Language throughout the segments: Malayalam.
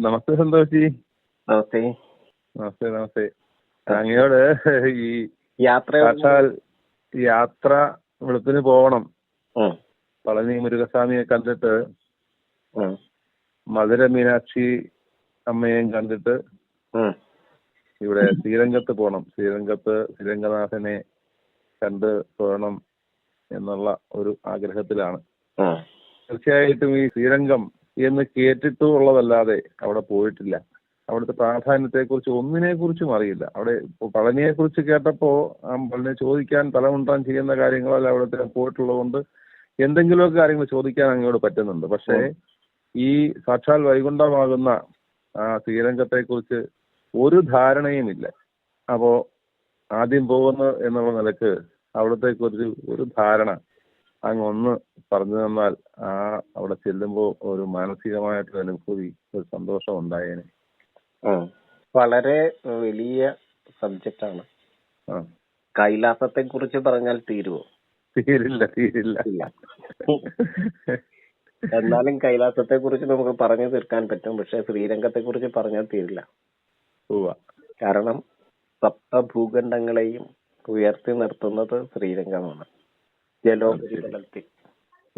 നമസ്തേ സന്തോഷി. നമസ്തേ. നമസ്തേ നമസ്തേ. അങ്ങയോട് ഈ യാത്ര യാത്ര വെളുപ്പിന് പോകണം പളനി മുരുകസ്വാമിയെ കണ്ടിട്ട് മധുര മീനാക്ഷി അമ്മയെയും കണ്ടിട്ട് ഇവിടെ ശ്രീരംഗത്ത് പോകണം ശ്രീരംഗത്ത് ശ്രീരംഗനാഥനെ കണ്ട് പോകണം എന്നുള്ള ഒരു ആഗ്രഹത്തിലാണ്. തീർച്ചയായിട്ടും ഈ ശ്രീരംഗം എന്ന് കേട്ടിട്ടുള്ളതല്ലാതെ അവിടെ പോയിട്ടില്ല. അവിടുത്തെ പ്രാധാന്യത്തെ കുറിച്ച് ഒന്നിനെ കുറിച്ചും അറിയില്ല. അവിടെ പളനിയെ കുറിച്ച് കേട്ടപ്പോ ആ പളനിയെ ചോദിക്കാൻ തലമുണ്ടാൻ ചെയ്യുന്ന കാര്യങ്ങളല്ല അവിടുത്തെ പോയിട്ടുള്ളത് കൊണ്ട് എന്തെങ്കിലുമൊക്കെ കാര്യങ്ങൾ ചോദിക്കാൻ അങ്ങോട്ട് പറ്റുന്നുണ്ട്. പക്ഷേ ഈ സാക്ഷാൽ വൈകുണ്ഠമാകുന്ന ആ ശ്രീരംഗത്തെ കുറിച്ച് ഒരു ധാരണയുമില്ല. അപ്പോ ആദ്യം പോകുന്ന എന്നുള്ള നിലയ്ക്ക് അവിടത്തെ കുറിച്ച് ഒരു ധാരണ അങ്ങ് ഒന്ന് പറഞ്ഞു തന്നാൽ ആ അവിടെ ചെല്ലുമ്പോൾ ഒരു മാനസികമായിട്ട് അനുഭൂതി ഒരു സന്തോഷം ഉണ്ടായേനെ. വളരെ വലിയ സബ്ജക്റ്റ് ആണ്. കൈലാസത്തെ കുറിച്ച് പറഞ്ഞാൽ തീരുവോ? തീരില്ല തീരില്ല. എന്നാലും കൈലാസത്തെ കുറിച്ച് നമുക്ക് പറഞ്ഞു തീർക്കാൻ പറ്റും. പക്ഷെ ശ്രീരംഗത്തെ കുറിച്ച് പറഞ്ഞാൽ തീരില്ല. കാരണം സപ്തഭൂഖണ്ഡങ്ങളെയും ഉയർത്തി നിർത്തുന്നത് ശ്രീരംഗമാണ്. ജലോപരിതലത്തിൽ.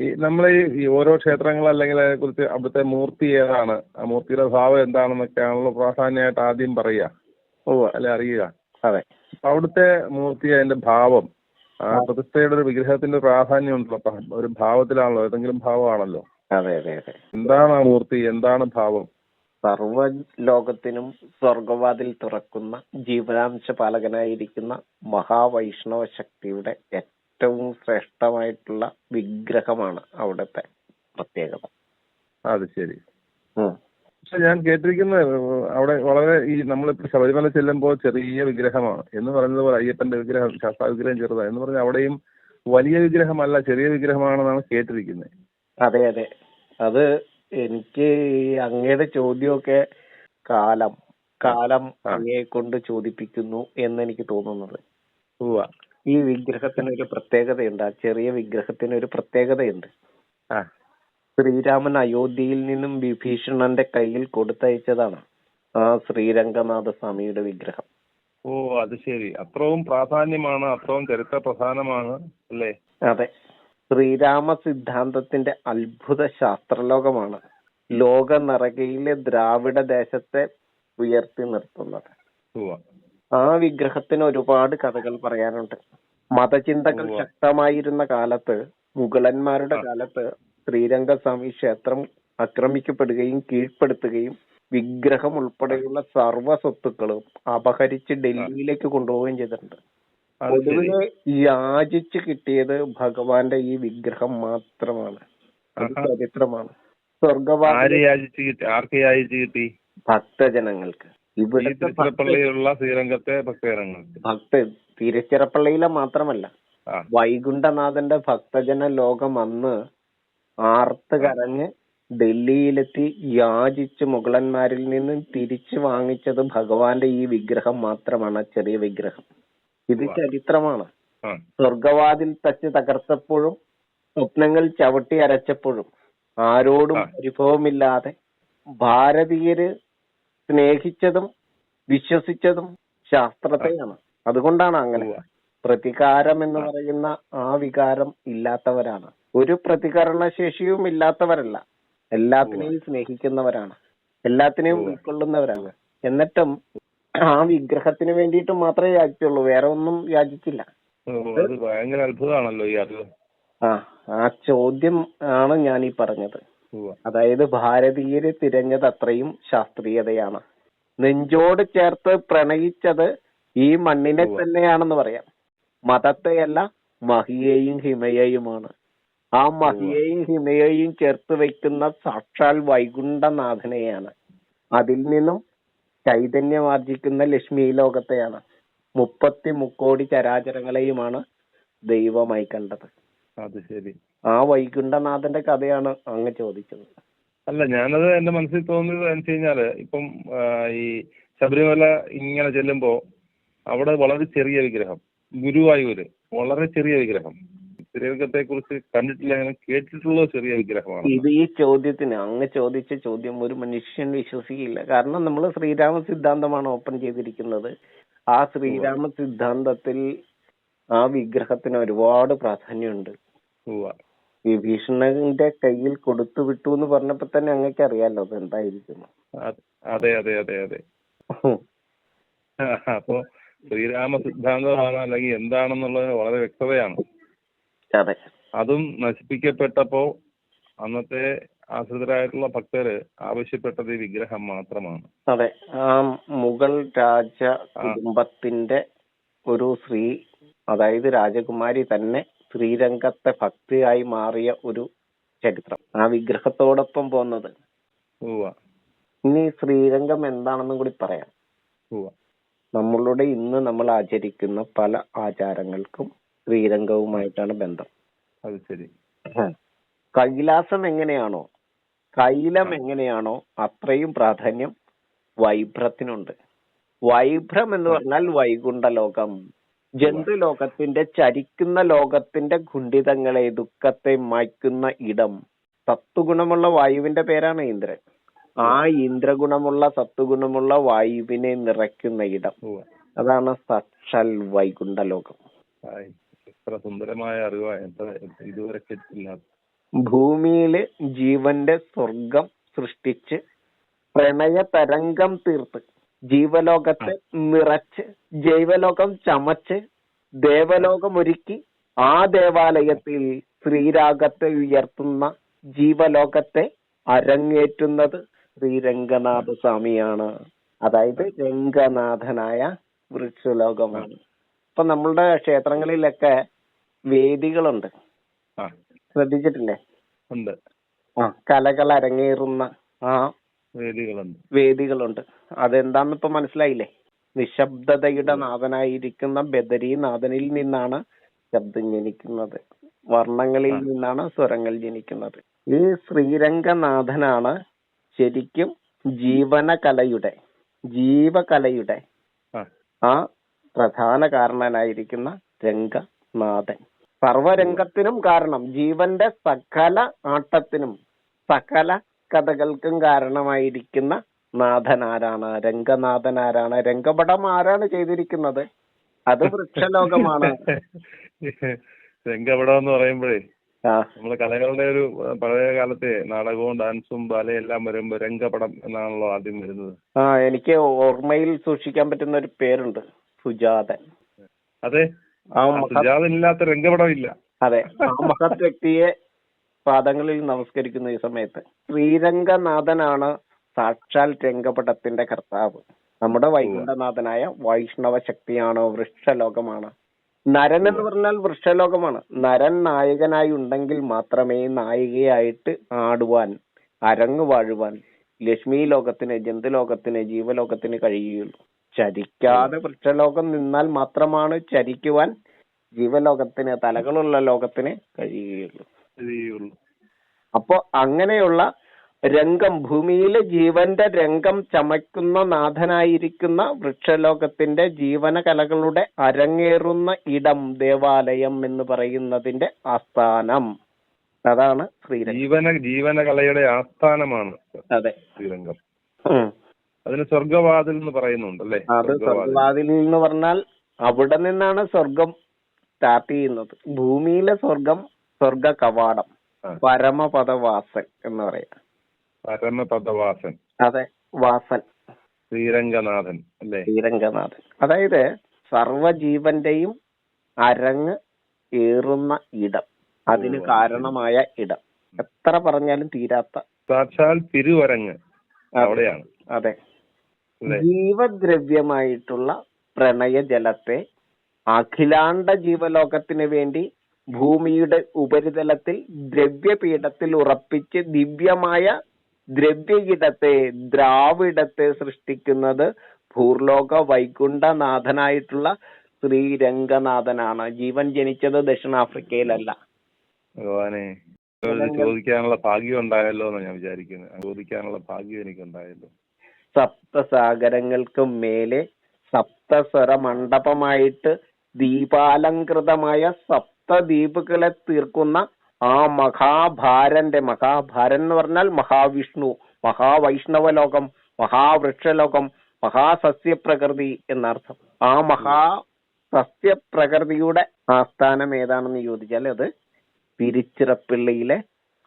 ഈ നമ്മൾ ഈ- ഓരോ ക്ഷേത്രങ്ങൾ അല്ലെങ്കിൽ അതിനെ കുറിച്ച് അവിടുത്തെ മൂർത്തി ഏതാണ്? ആ മൂർത്തിയുടെ ഭാവം എന്താണെന്നൊക്കെയാണല്ലോ പ്രാധാന്യമായിട്ട് ആദ്യം പറയുക. ഓ അല്ലെ അറിയുക. അതെ. അവിടുത്തെ മൂർത്തി അതിന്റെ ഭാവം ആ പ്രതിഷ്ഠയുടെ ഒരു വിഗ്രഹത്തിന്റെ പ്രാധാന്യം ഉണ്ടല്ലോ. അപ്പൊ ഒരു ഭാവത്തിലാണല്ലോ ഏതെങ്കിലും ഭാവമാണല്ലോ. അതെ അതെ അതെ. എന്താണ് ആ മൂർത്തി? എന്താണ് ഭാവം? സർവ ലോകത്തിനും സ്വർഗവാതിൽ തുറക്കുന്ന ജീവനാംശ പാലകനായിരിക്കുന്ന മഹാവൈഷ്ണവ ശക്തിയുടെ ഏറ്റവും ശ്രേഷ്ഠമായിട്ടുള്ള വിഗ്രഹമാണ് അവിടുത്തെ പ്രത്യേകത. അത് ശരി. പക്ഷെ ഞാൻ കേട്ടിരിക്കുന്നത് അവിടെ വളരെ ഈ നമ്മളിപ്പോ ശബരിമല ചെല്ലുമ്പോൾ ചെറിയ വിഗ്രഹമാണ്. എന്ന് പറയുന്നത് പോലെ അയ്യപ്പന്റെ വിഗ്രഹം ശാസ്താ വിഗ്രഹം ചെറുതാണ്. എന്ന് പറഞ്ഞാൽ അവിടെയും വലിയ വിഗ്രഹമല്ല ചെറിയ വിഗ്രഹമാണെന്നാണ് കേട്ടിരിക്കുന്നത്. അതെ അതെ. അത് എനിക്ക് അങ്ങയുടെ ചോദ്യമൊക്കെ കാലം കാലം. അങ്ങയെ കൊണ്ട് ചോദിപ്പിക്കുന്നു എന്ന് എനിക്ക് തോന്നുന്നത്. ഈ വിഗ്രഹത്തിന് ഒരു പ്രത്യേകതയുണ്ട്. ആ ചെറിയ വിഗ്രഹത്തിന് ഒരു പ്രത്യേകതയുണ്ട് ശ്രീരാമൻ അയോധ്യയിൽ നിന്നും വിഭീഷണന്റെ കയ്യിൽ കൊടുത്തയച്ചതാണ് ആ ശ്രീരംഗനാഥ സ്വാമിയുടെ വിഗ്രഹം. ഓ അത് ശരി. അത്രയും പ്രാധാന്യമാണ് അത്രയും ചരിത്ര പ്രധാനമാണ് അല്ലേ? അതെ. ശ്രീരാമ സിദ്ധാന്തത്തിന്റെ അത്ഭുത ശാസ്ത്രലോകമാണ് ലോക നിറകയിലെ ദ്രാവിഡ ദേശത്തെ ഉയർത്തി നിർത്തുന്നത്. ആ വിഗ്രഹത്തിന് ഒരുപാട് കഥകൾ പറയാനുണ്ട്. മതചിന്തകൾ ശക്തമായിരുന്ന കാലത്ത് മുഗളന്മാരുടെ കാലത്ത് ശ്രീരംഗസ്വാമി ക്ഷേത്രം ആക്രമിക്കപ്പെടുകയും കീഴ്പ്പെടുത്തുകയും വിഗ്രഹം ഉൾപ്പെടെയുള്ള സർവ സ്വത്തുക്കളും അപഹരിച്ച് ഡൽഹിയിലേക്ക് കൊണ്ടുപോവുകയും ചെയ്തിട്ടുണ്ട്. ഒടുവിൽ യാചിച്ച് കിട്ടിയത് ഭഗവാന്റെ ഈ വിഗ്രഹം മാത്രമാണ്. അത്. ചരിത്രമാണ് ആർക്ക് ഭക്തജനങ്ങൾക്ക്. ഇവിടുത്തെ ഭക്ത തിരുച്ചിറപ്പള്ളിയിലുള്ള ശ്രീരംഗത്തെ ഭക്തജനങ്ങൾക്ക്. ഭക്ത തിരുച്ചിറപ്പള്ളിയിലെ മാത്രമല്ല വൈകുണ്ഠനാഥന്റെ ഭക്തജന ലോകം അന്ന് ആർത്ത് കരഞ്ഞ് ഡൽഹിയിലെത്തി യാചിച്ച് മുഗളന്മാരിൽ നിന്നും തിരിച്ചു വാങ്ങിച്ചത് ഭഗവാന്റെ ഈ വിഗ്രഹം മാത്രമാണ് ചെറിയ വിഗ്രഹം. ഇത്. ചരിത്രമാണ്. സ്വർഗവാതിൽ തച്ച് തകർത്തപ്പോഴും സ്വപ്നങ്ങൾ ചവിട്ടി അരച്ചപ്പോഴും ആരോടും അനുഭവമില്ലാതെ ഭാരതീയര് സ്നേഹിച്ചതും വിശ്വസിച്ചതും ശാസ്ത്രത്തെയാണ്. അതുകൊണ്ടാണ് അങ്ങനെ. പ്രതികാരം എന്ന് പറയുന്ന ആ വികാരം ഇല്ലാത്തവരാണ്. ഒരു പ്രതികരണ ശേഷിയും ഇല്ലാത്തവരല്ല. എല്ലാത്തിനെയും സ്നേഹിക്കുന്നവരാണ്. എല്ലാത്തിനെയും ഉൾക്കൊള്ളുന്നവരാണ്. എന്നിട്ടും ആ വിഗ്രഹത്തിന് വേണ്ടിയിട്ട് മാത്രമേ യാചിച്ചുള്ളൂ. വേറെ ഒന്നും യാചിച്ചില്ല. ഭയങ്കര അത്ഭുതമാണല്ലോ ഈ അറിവ്. ആ ആ ചോദ്യം ആണ് ഞാൻ ഈ പറഞ്ഞത്. അതായത് ഭാരതീയര് തിരഞ്ഞത് അത്രയും ശാസ്ത്രീയതയാണ്. നെഞ്ചോട് ചേർത്ത് പ്രണയിച്ചത് ഈ മണ്ണിനെ. തന്നെയാണെന്ന് പറയാം. മതത്തെയല്ല മഹിയെയും ഹിമയെയുമാണ്. ആ മഹിയെയും ഹിമയെയും ചേർത്ത് വെക്കുന്ന സാക്ഷാൽ വൈകുണ്ഠനാഥനെയാണ്. അതിൽ നിന്നും ചൈതന്യമാർജിക്കുന്ന ലക്ഷ്മി ലോകത്തെയാണ്. മുപ്പത്തി മുക്കോടി ചരാചരങ്ങളെയുമാണ് ദൈവമായി കണ്ടത്. അത് ശരി. ആ വൈകുണ്ഠനാഥന്റെ കഥയാണ് അങ്ങ് ചോദിച്ചത്. അല്ല ഞാനത് എന്റെ മനസ്സിൽ തോന്നിയത് എന്ന് വെച്ച് കഴിഞ്ഞാൽ ഇപ്പം ആ, ഈ ശബരിമല ഇങ്ങനെ ചെല്ലുമ്പോ അവിടെ വളരെ ചെറിയ വിഗ്രഹം ഗുരുവായൂര് വളരെ ചെറിയ വിഗ്രഹം. ശ്രീരംഗത്തെ കുറിച്ച് കണ്ടിട്ടില്ല അങ്ങനെ കേട്ടിട്ടുള്ള ചെറിയ വിഗ്രഹമാണ്. ഇത് ഈ ചോദ്യത്തിന് അങ്ങ് ചോദിച്ച ചോദ്യം ഒരു മനുഷ്യൻ വിശ്വസിക്കില്ല. കാരണം നമ്മൾ ശ്രീരാമ സിദ്ധാന്തമാണ് ഓപ്പൺ ചെയ്തിരിക്കുന്നത്. ആ ശ്രീരാമ സിദ്ധാന്തത്തിൽ ആ വിഗ്രഹത്തിന് ഒരുപാട് പ്രാധാന്യമുണ്ട്. വിഭീഷണന്റെ കയ്യിൽ കൊടുത്തു വിട്ടു എന്ന് പറഞ്ഞപ്പോ തന്നെ അങ്ങക്ക് അറിയാലോ അത് എന്തായിരിക്കും അത് അതെ അതെ അതെ അപ്പോ ശ്രീരാമ സിദ്ധാന്തമാണ് അല്ലെങ്കിൽ എന്താണെന്നുള്ളത് വളരെ വ്യക്തതയാണ്. അതെ. അതും നശിപ്പിക്കപ്പെട്ടപ്പോ അന്നത്തെ ആശ്രിതരായിട്ടുള്ള ഭക്തര് ആവശ്യപ്പെട്ടത് ഈ വിഗ്രഹം മാത്രമാണ്. അതെ. ആ മുഗൾ രാജ കുടുംബത്തിന്റെ ഒരു സ്ത്രീ അതായത് രാജകുമാരി തന്നെ ശ്രീരംഗത്തെ ഭക്തിയായി മാറിയ ഒരു ചരിത്രം. ആ വിഗ്രഹത്തോടൊപ്പം പോന്നത് ഇനി ശ്രീരംഗം എന്താണെന്നും കൂടി പറയാം. നമ്മളുടെ ഇന്ന് നമ്മൾ ആചരിക്കുന്ന പല ആചാരങ്ങൾക്കും ശ്രീരംഗവുമായിട്ടാണ് ബന്ധം. അത് ശരി. കൈലാസം എങ്ങനെയാണോ കൈലം എങ്ങനെയാണോ അത്രയും പ്രാധാന്യം വൈഭ്രത്തിനുണ്ട്. വൈഭ്രം എന്ന് പറഞ്ഞാൽ വൈകുണ്ഠ ലോകം ജന്തു ലോകത്തിന്റെ ചരിക്കുന്ന ലോകത്തിന്റെ ഖുണ്ഡിതങ്ങളെ ദുഃഖത്തെ മായ്ക്കുന്ന ഇടം. സത്വഗുണമുള്ള വായുവിന്റെ പേരാണ് ഇന്ദ്രൻ. ആ ഇന്ദ്രഗുണമുള്ള സത്വഗുണമുള്ള വായുവിനെ നിറയ്ക്കുന്ന ഇടം. അതാണ് സക്ഷൽ വൈകുണ്ഠ ലോകം എത്ര സുന്ദരമായ അറിവാ. ഇതുവരെ ഭൂമിയിൽ ജീവന്റെ സ്വർഗം സൃഷ്ടിച്ച് പ്രണയ തരംഗം തീർത്ത്. ജീവലോകത്തെ നിറച്ച് ജൈവലോകം ചമച്ച് ദേവലോകം ഒരുക്കി ആ ദേവാലയത്തിൽ ശ്രീരാഗത്തെ ഉയർത്തുന്ന ജീവലോകത്തെ അരങ്ങേറ്റുന്നത് ശ്രീ രംഗനാഥ സ്വാമിയാണ് അതായത് രംഗനാഥനായ വൃക്ഷലോകമാണ്. ഇപ്പൊ നമ്മളുടെ ക്ഷേത്രങ്ങളിലൊക്കെ വേദികളുണ്ട്. ശ്രദ്ധിച്ചിട്ടില്ലേ? ആ കലകൾ അരങ്ങേറുന്ന ആ വേദികളുണ്ട്. വേദികളുണ്ട്. അതെന്താന്ന് ഇപ്പൊ മനസ്സിലായില്ലേ? നിശബ്ദതയുടെ നാഥനായിരിക്കുന്ന ബദരീനാഥനിൽ നിന്നാണ് ശബ്ദം ജനിക്കുന്നത്. വർണങ്ങളിൽ നിന്നാണ് സ്വരങ്ങൾ ജനിക്കുന്നത്. ഈ ശ്രീരംഗനാഥനാണ് ശരിക്കും ജീവനകലയുടെ ജീവകലയുടെ ആ. ആ പ്രധാന കാരണനായിരിക്കുന്ന രംഗനാഥൻ. സർവരംഗത്തിനും കാരണം ജീവന്റെ സകല ആട്ടത്തിനും സകല കഥകൾക്കും കാരണമായിരിക്കുന്ന നാഥൻ ആരാണ് രംഗനാഥൻ ആരാണ് രംഗപടം ആരാണ് ചെയ്തിരിക്കുന്നത്? അത് വൃക്ഷലോകമാണ്. രംഗപടം എന്ന് പറയുമ്പോഴേ നമ്മുടെ കലകളുടെ ഒരു പഴയ കാലത്തെ നാടകവും ഡാൻസും ബാലയും എല്ലാം വരുമ്പോ രംഗപടം എന്നാണല്ലോ ആദ്യം വരുന്നത്. ആ എനിക്ക് ഓർമ്മയിൽ സൂക്ഷിക്കാൻ പറ്റുന്ന ഒരു പേരുണ്ട്. സുജാതൻ. അതെ. സുജാതൻ ഇല്ലാത്ത രംഗപടം ഇല്ല. അതെ. ആ മഹത് വ്യക്തിയെ പാദങ്ങളിൽ നമസ്കരിക്കുന്ന ഈ സമയത്ത് ശ്രീരംഗനാഥനാണ് സാക്ഷാൽ രംഗപടത്തിന്റെ കർത്താവ്. നമ്മുടെ വൈകുണ്ഠനാഥനായ വൈഷ്ണവ ശക്തിയാണ് വൃക്ഷലോകമാണ്. നരൻ എന്ന് പറഞ്ഞാൽ വൃക്ഷലോകമാണ്. നരൻ നായകനായി ഉണ്ടെങ്കിൽ മാത്രമേ നായികയായിട്ട് ആടുവാൻ അരങ്ങ് വാഴുവാൻ ലക്ഷ്മി ലോകത്തിന് ജന്തുലോകത്തിന് ജീവലോകത്തിന് കഴിയുകയുള്ളൂ. ചരിക്കാതെ വൃക്ഷലോകം നിന്നാൽ മാത്രമാണ് ചരിക്കുവാൻ ജീവലോകത്തിന് തലകളുള്ള ലോകത്തിന് കഴിയുകയുള്ളൂ. ശരിയുള്ളൂ അപ്പോ അങ്ങനെയുള്ള രംഗം ഭൂമിയിലെ ജീവന്റെ രംഗം ചമയ്ക്കുന്ന നാഥനായിരിക്കുന്ന വൃക്ഷലോകത്തിന്റെ ജീവനകലകളുടെ അരങ്ങേറുന്ന ഇടം ദേവാലയം എന്ന് പറയുന്നതിന്റെ ആസ്ഥാനം. അതാണ് ശ്രീരംഗം. ജീവന ജീവനകലയുടെ ആസ്ഥാനമാണ് അതെ. ശ്രീരംഗം. അതിന് സ്വർഗവാതിൽ എന്ന് പറയുന്നുണ്ട് പറയുന്നുണ്ടല്ലേ? അത് സ്വർഗവാതിൽ എന്ന് പറഞ്ഞാൽ അവിടെ നിന്നാണ് സ്വർഗം സ്റ്റാർട്ട് ചെയ്യുന്നത്. ഭൂമിയിലെ സ്വർഗം സ്വർഗ കവാടം. പരമപദവാസൻ എന്ന് പറയാം. പരമപദവാസൻ. അതെ വാസൻ. ശ്രീരംഗനാഥൻ അല്ലേ? ശ്രീരംഗനാഥൻ. അതായത് സർവജീവന്റെയും അരങ്ങ് ഏറുന്ന ഇടം അതിന് കാരണമായ ഇടം. എത്ര പറഞ്ഞാലും തീരാത്ത സാക്ഷാൽ തിരുവരങ്ങ് അവിടെയാണ്. അതെ. ജീവദ്രവ്യമായിട്ടുള്ള പ്രണയ ജലത്തെ അഖിലാണ്ട ജീവലോകത്തിന് വേണ്ടി ഭൂമിയുടെ ഉപരിതലത്തിൽ ദ്രവ്യപീഠത്തിൽ ഉറപ്പിച്ച് ദിവ്യമായ ദ്രവ്യയിടത്തെ ദ്രാവിഡത്തെ സൃഷ്ടിക്കുന്നത് ഭൂർലോക വൈകുണ്ഠനാഥനായിട്ടുള്ള ശ്രീരംഗനാഥനാണ്. ജീവൻ ജനിച്ചത് ദക്ഷിണാഫ്രിക്കയിലല്ല. ഭഗവാനെ ചോദിക്കാനുള്ള ഭാഗ്യം ഉണ്ടായല്ലോ എന്ന് ഞാൻ വിചാരിക്കുന്നത് ചോദിക്കാനുള്ള ഭാഗ്യം എനിക്ക് ഉണ്ടായല്ലോ സപ്തസാഗരങ്ങൾക്ക് മേലെ സപ്തസ്വര മണ്ഡപമായിട്ട് ദീപാലംകൃതമായ ദീപാലങ്കൃതമായ സപ്ത സപ്തദ്വീപുകളെ തീർക്കുന്ന ആ മഹാഭാരന്റെ മഹാഭാരൻ എന്ന് പറഞ്ഞാൽ മഹാവിഷ്ണു മഹാവൈഷ്ണവ ലോകം മഹാവൃക്ഷലോകം മഹാസസ്യപ്രകൃതി എന്നർത്ഥം. ആ മഹാ സസ്യപ്രകൃതിയുടെ ആസ്ഥാനം ഏതാണെന്ന് ചോദിച്ചാൽ അത് തിരുച്ചിറപ്പിള്ളിയിലെ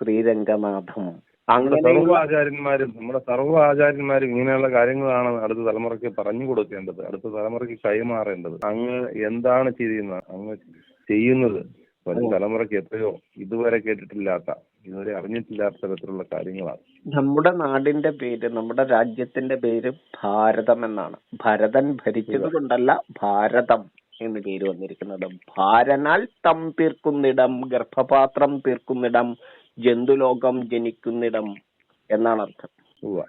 ശ്രീരംഗനാഥം. നമ്മുടെ സർവ ആചാര്യന്മാരും നമ്മുടെ സർവ ആചാര്യന്മാരും ഇങ്ങനെയുള്ള കാര്യങ്ങളാണ് അടുത്ത തലമുറയ്ക്ക് പറഞ്ഞു കൊടുക്കേണ്ടത് അടുത്ത തലമുറയ്ക്ക് കൈമാറേണ്ടത്. അങ്ങ് എന്താണ് ചെയ്യുന്നത് അങ്ങ് ചെയ്യുന്നത്. വരും തലമുറയ്ക്ക് എത്രയോ ഇതുവരെ കേട്ടിട്ടില്ലാത്ത ഇതുവരെ അറിഞ്ഞിട്ടില്ലാത്ത തരത്തിലുള്ള കാര്യങ്ങളാണ്. നമ്മുടെ നാടിന്റെ പേര് നമ്മുടെ രാജ്യത്തിന്റെ പേര് ഭാരതം എന്നാണ്. ഭരതൻ ഭരിച്ചത് കൊണ്ടല്ല ഭാരതം എന്ന് പേര് വന്നിരിക്കുന്നത്. ഭാരനാൽ തം തീർക്കുന്നിടം ഗർഭപാത്രം തീർക്കുന്നിടം ജന്തുലോകം ജനിക്കുന്നിടം എന്നാണ് അർത്ഥം.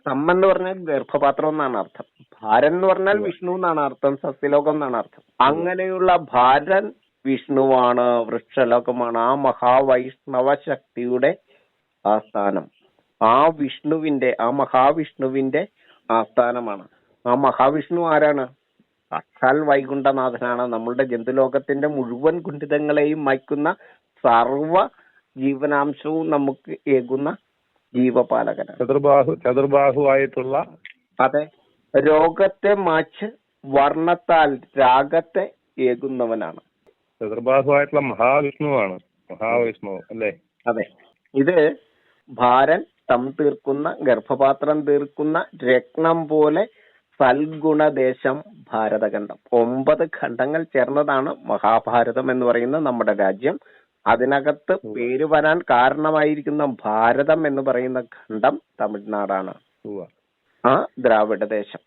തം എന്ന് പറഞ്ഞാൽ ഗർഭപാത്രം എന്നാണ് അർത്ഥം. ഭാരൻ എന്ന് പറഞ്ഞാൽ വിഷ്ണു എന്നാണ് അർത്ഥം സസ്യലോകം എന്നാണ് അർത്ഥം. അങ്ങനെയുള്ള ഭാരൻ വിഷ്ണുവാണ് വൃക്ഷലോകമാണ്. ആ മഹാവൈഷ്ണവ ശക്തിയുടെ ആസ്ഥാനം. ആ വിഷ്ണുവിന്റെ ആ മഹാവിഷ്ണുവിന്റെ ആസ്ഥാനമാണ്. ആ മഹാവിഷ്ണു ആരാണ്? സാക്ഷാൽ വൈകുണ്ഠനാഥനാണ്. നമ്മളുടെ ജന്തുലോകത്തിന്റെ മുഴുവൻ കുണ്ഠിതങ്ങളെയും മയക്കുന്ന സർവ ജീവനാംശവും നമുക്ക് ഏകുന്ന ജീവപാലകനാണ്. ചതുർബാഹു ചതുർബാഹുവായിട്ടുള്ള അതെ. രോഗത്തെ മാച്ച് വർണത്താൽ രാഗത്തെ ഏകുന്നവനാണ്. ചതുർബാഹുവായിട്ടുള്ള മഹാവിഷ്ണുവാണ്. മഹാവിഷ്ണു അല്ലേ? അതെ. ഇത് ഭാരൻ തം തീർക്കുന്ന ഗർഭപാത്രം തീർക്കുന്ന രത്നം പോലെ സൽഗുണദേശം ഭാരതഖണ്ഡം. ഒമ്പത് ഖണ്ഡങ്ങൾ ചേർന്നതാണ് മഹാഭാരതം എന്ന് പറയുന്ന നമ്മുടെ രാജ്യം. അതിനകത്ത് പേര് വരാൻ കാരണമായിരിക്കുന്ന ഭാരതം എന്ന് പറയുന്ന ഖണ്ഡം തമിഴ്നാടാണ്. ആ ദ്രാവിഡ ദേശം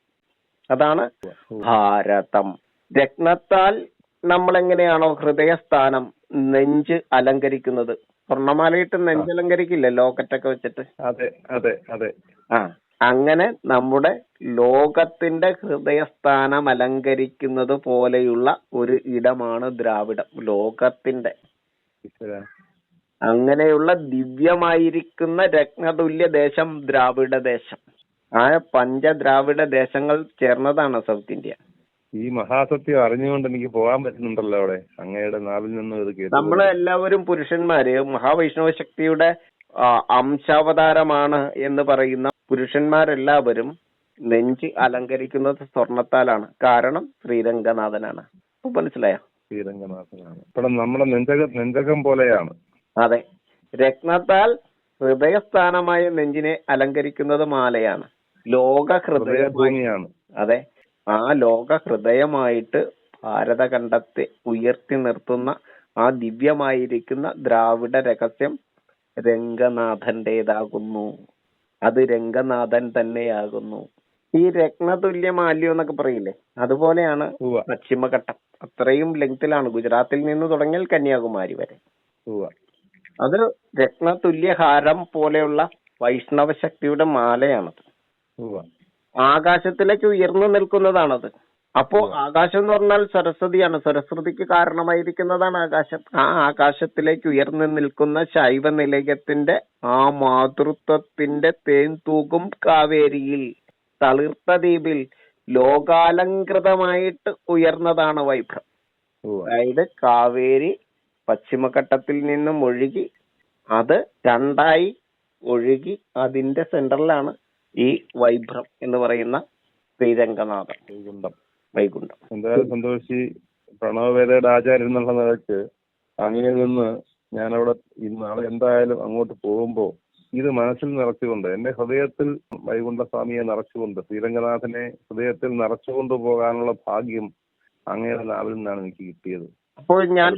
അതാണ് ഭാരതം. രത്നത്താൽ നമ്മൾ എങ്ങനെയാണോ ഹൃദയസ്ഥാനം നെഞ്ച് അലങ്കരിക്കുന്നത്? സ്വർണമാലയിട്ട് നെഞ്ച് അലങ്കരിക്കില്ല? ലോക്കറ്റൊക്കെ വെച്ചിട്ട്? അതെ അതെ അതെ. ആ അങ്ങനെ നമ്മുടെ ലോകത്തിന്റെ ഹൃദയസ്ഥാനം അലങ്കരിക്കുന്നത് പോലെയുള്ള ഒരു ഇടമാണ് ദ്രാവിഡം. ലോകത്തിന്റെ. അങ്ങനെയുള്ള ദിവ്യമായിരിക്കുന്ന രത്നതുല്യ ദേശം ദ്രാവിഡ ദേശം. ആ പഞ്ചദ്രാവിഡ ദേശങ്ങൾ ചേർന്നതാണ് സൗത്ത് ഇന്ത്യ. ഈ മഹാസത്യം അറിഞ്ഞുകൊണ്ട് എനിക്ക് പോകാൻ പറ്റുന്നുണ്ടല്ലോ അവിടെ. അങ്ങയുടെ നാവിൽ നിന്നും ഇത് കേട്ടു. നമ്മൾ എല്ലാവരും പുരുഷന്മാര് മഹാവൈഷ്ണവ ശക്തിയുടെ അംശാവതാരമാണ് എന്ന് പറയുന്ന പുരുഷന്മാരെല്ലാവരും നെഞ്ച് അലങ്കരിക്കുന്നത് സ്വർണത്താലാണ്. കാരണം ശ്രീരംഗനാഥനാണ്. ഇപ്പൊ മനസ്സിലായോ? ശ്രീരംഗനാഥനാണ്. ഇവിടെ നമ്മുടെ നെഞ്ചക നെഞ്ചകം പോലെയാണ്. അതെ. രത്നത്താൽ ഹൃദയസ്ഥാനമായ നെഞ്ചിനെ അലങ്കരിക്കുന്നത് മാലയാണ്. ലോക ഹൃദയ ഭൂമിയാണ് അതെ. ആ ലോക ഹൃദയമായിട്ട് ഭാരതഖണ്ഡത്തെ ഉയർത്തി നിർത്തുന്ന ആ ദിവ്യമായിരിക്കുന്ന ദ്രാവിഡ രഹസ്യം രംഗനാഥന്റേതാകുന്നു. അത് രംഗനാഥൻ തന്നെയാകുന്നു. ഈ രത്നതുല്യ മാല്യം എന്നൊക്കെ പറയില്ലേ? അതുപോലെയാണ് പശ്ചിമഘട്ടം. അത്രയും ലെങ്തിലാണ് ഗുജറാത്തിൽ നിന്ന് തുടങ്ങിയാൽ കന്യാകുമാരി വരെ. അത് രത്നതുല്യ ഹാരം പോലെയുള്ള വൈഷ്ണവ ശക്തിയുടെ മാലയാണത് ആകാശത്തിലേക്ക് ഉയർന്നു നിൽക്കുന്നതാണത്. അപ്പോ ആകാശം എന്ന് പറഞ്ഞാൽ സരസ്വതിയാണ്. സരസ്വതിക്ക് കാരണമായിരിക്കുന്നതാണ് ആകാശം. ആ ആകാശത്തിലേക്ക് ഉയർന്നു നിൽക്കുന്ന ശൈവ നിലയത്തിന്റെ ആ മാതൃത്വത്തിന്റെ തേൻ തൂകും കാവേരിയിൽ തളിർത്ത ദ്വീപിൽ ലോകാലങ്കൃതമായിട്ട് ഉയർന്നതാണ് വൈഭവം അതായത് കാവേരി പശ്ചിമഘട്ടത്തിൽ നിന്നും ഒഴുകി അത് രണ്ടായി ഒഴുകി അതിന്റെ സെന്ററിലാണ് ഈ വൈഭ്രം എന്ന് പറയുന്ന ശ്രീരംഗനാഥ വൈകുണ്ഠം. വൈകുണ്ഠം. എന്തായാലും സന്തോഷി പ്രണവവേദയുടെ ആചാര്യൻ എന്നുള്ള നിലയ്ക്ക് അങ്ങനെ നിന്ന് ഞാനവിടെ നാളെ എന്തായാലും അങ്ങോട്ട് പോകുമ്പോ ഇത് മനസ്സിൽ നിറച്ചുകൊണ്ട് എന്റെ ഹൃദയത്തിൽ വൈകുണ്ഠസ്വാമിയെ നിറച്ചുകൊണ്ട് ശ്രീരംഗനാഥനെ ഹൃദയത്തിൽ നിറച്ചുകൊണ്ട് പോകാനുള്ള ഭാഗ്യം അങ്ങയുടെ നാവിൽ നിന്നാണ് എനിക്ക് കിട്ടിയത്. അപ്പോൾ ഞാൻ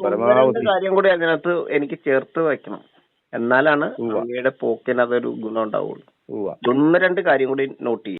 കാര്യം കൂടി അതിനകത്ത് എനിക്ക് ചേർത്ത് വെക്കണം എന്നാലാണ്. അങ്ങയുടെ പോക്കിന് അതൊരു ഗുണം ഉണ്ടാവുള്ളൂ ഒന്ന് രണ്ട് കാര്യം കൂടി നോട്ട് ചെയ്യും.